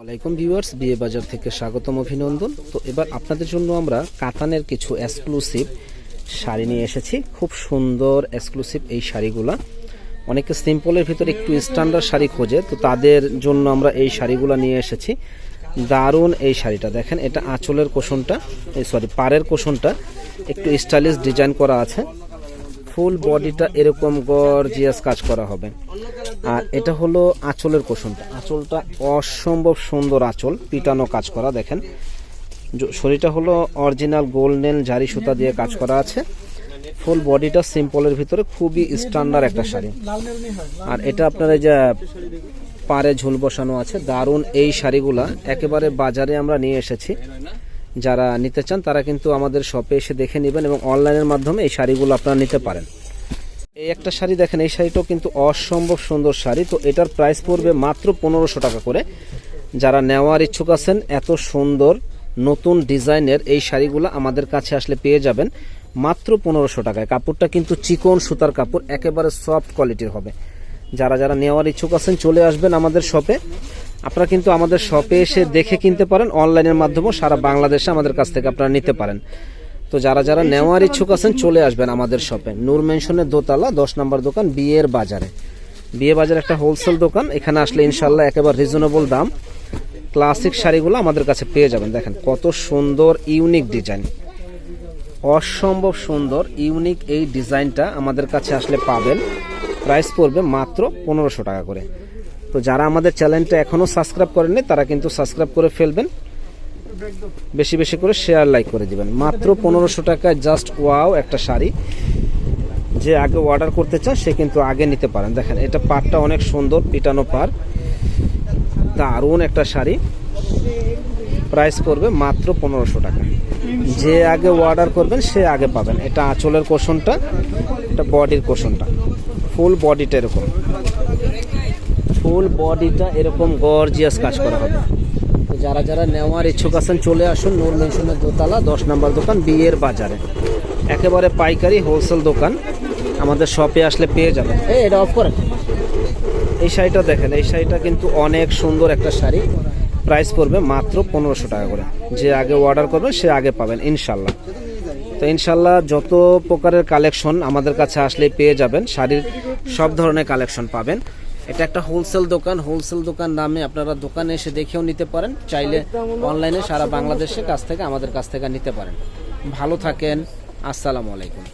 ওয়ালাইকুম ভিউয়ার্স, বিয়ে বাজার থেকে স্বাগতম অভিনন্দন। তো এবার আপনাদের জন্য আমরা কাতানের কিছু এক্সক্লুসিভ শাড়ি নিয়ে এসেছি। খুব সুন্দর এক্সক্লুসিভ এই শাড়িগুলা। অনেকে সিম্পলের ভিতরে একটু স্ট্যান্ডার্ড শাড়ি খোঁজে, তো তাদের জন্য আমরা এই শাড়িগুলো নিয়ে এসেছি। দারুণ এই শাড়িটা, দেখেন, এটা আঁচলের কোষণটা, এই সরি পাড়ের কোষণটা। একটু স্টাইলিশ ডিজাইন করা আছে। ফুল বডিটা এরকম গর্জিয়াস কাজ করা হবে। আর এটা হলো আঁচলের কোষণটা। আঁচলটা অসম্ভব সুন্দর আঁচল, পিটানো কাজ করা, দেখেন। শরীরটা হলো অরিজিনাল গোল্ডেন জারি সুতা দিয়ে কাজ করা আছে। ফুল বডিটা সিম্পলের ভিতরে, খুবই স্ট্যান্ডার্ড একটা শাড়ি। আর এটা আপনার এই যে পাড়ে ঝুল বসানো আছে, দারুণ এই শাড়িগুলা একেবারে বাজারে আমরা নিয়ে এসেছি। যারা নিতে চান, তারা কিন্তু আমাদের শপে এসে দেখে নেবেন এবং অনলাইনের মাধ্যমে এই শাড়িগুলো আপনারা নিতে পারেন। এই একটা শাড়ি দেখেন, এই শাড়িটাও কিন্তু অসম্ভব সুন্দর শাড়ি। তো এটার প্রাইস পড়বে মাত্র পনেরোশো টাকা করে। যারা নেওয়ার ইচ্ছুক আছেন, এত সুন্দর নতুন ডিজাইনের এই শাড়িগুলো আমাদের কাছে আসলে পেয়ে যাবেন মাত্র পনেরোশো টাকায়। কাপড়টা কিন্তু চিকন সুতার কাপড়, একেবারে সফট কোয়ালিটির হবে। যারা যারা নেওয়ার ইচ্ছুক আছেন, চলে আসবেন আমাদের শপে আপনারা কিন্তু আমাদের শপে এসে দেখে কিনতে পারেন। অনলাইনের মাধ্যমেও সারা বাংলাদেশে আমাদের কাছ থেকে আপনারা নিতে পারেন। তো যারা যারা নেওয়ার ইচ্ছুক আছেন, চলে আসবেন আমাদের শপে নূর মেনশনের দোতলা, দশ নম্বর দোকান, বিয়ের বাজারে। বিয়ে বাজার একটা হোলসেল দোকান। এখানে আসলে ইনশাল্লাহ একেবারে রিজনেবল দাম। ক্লাসিক শাড়িগুলো আমাদের কাছে পেয়ে যাবেন। দেখেন কত সুন্দর ইউনিক ডিজাইন অসম্ভব সুন্দর ইউনিক এই ডিজাইনটা আমাদের কাছে আসলে পাবেন। প্রাইস পড়বে মাত্র পনেরোশো টাকা করে। তো যারা আমাদের চ্যানেলটা এখনও সাবস্ক্রাইব করেননি, তারা কিন্তু সাবস্ক্রাইব করে ফেলবেন। বেশি বেশি করে শেয়ার লাইক করে দিবেন। মাত্র পনেরোশো টাকায় জাস্ট ওয়াও একটা শাড়ি। যে আগে অর্ডার করতে চান, সে কিন্তু আগে নিতে পারেন। দেখেন, এটা পাড়টা অনেক সুন্দর, পিটানো পাড়। দারুণ একটা শাড়ি। প্রাইস পড়বে মাত্র পনেরোশো টাকা। যে আগে অর্ডার করবেন, সে আগে পাবেন। এটা আঁচলের কোষণটা, এটা বডির কোষণটা। ফুল বডিটা এরকম। ফুল বডিটা এরকম গর্জিয়াস কাজ করা হবে। তো যারা যারা নেওয়ার ইচ্ছুক আছেন, চলে আসুন নূর মেনশনের দোতলা, দশ নম্বর দোকান, বিয়ের বাজারে। একেবারে পাইকারি হোলসেল দোকান। আমাদের শপে আসলে পেয়ে যাবেন। এই, এটা অফ করেন। এই শাড়িটা দেখেন, এই শাড়িটা কিন্তু অনেক সুন্দর একটা শাড়ি। প্রাইস পড়বে মাত্র পনেরোশো টাকা করে। যে আগে অর্ডার করবে, সে আগে পাবেন, ইনশাল্লাহ। তো ইনশাল্লাহ যত প্রকারের কালেকশন আমাদের কাছে আসলে পেয়ে যাবেন। শাড়ির সব ধরনের কালেকশন পাবেন। এটা একটা হোলসেল দোকান। হোলসেল দোকান নামে আপনারা দোকানে এসে দেখেও নিতে পারেন। চাইলে অনলাইনে সারা বাংলাদেশের কাছ থেকে আমাদের কাছ থেকে নিতে পারেন। ভালো থাকেন। আসসালামু আলাইকুম।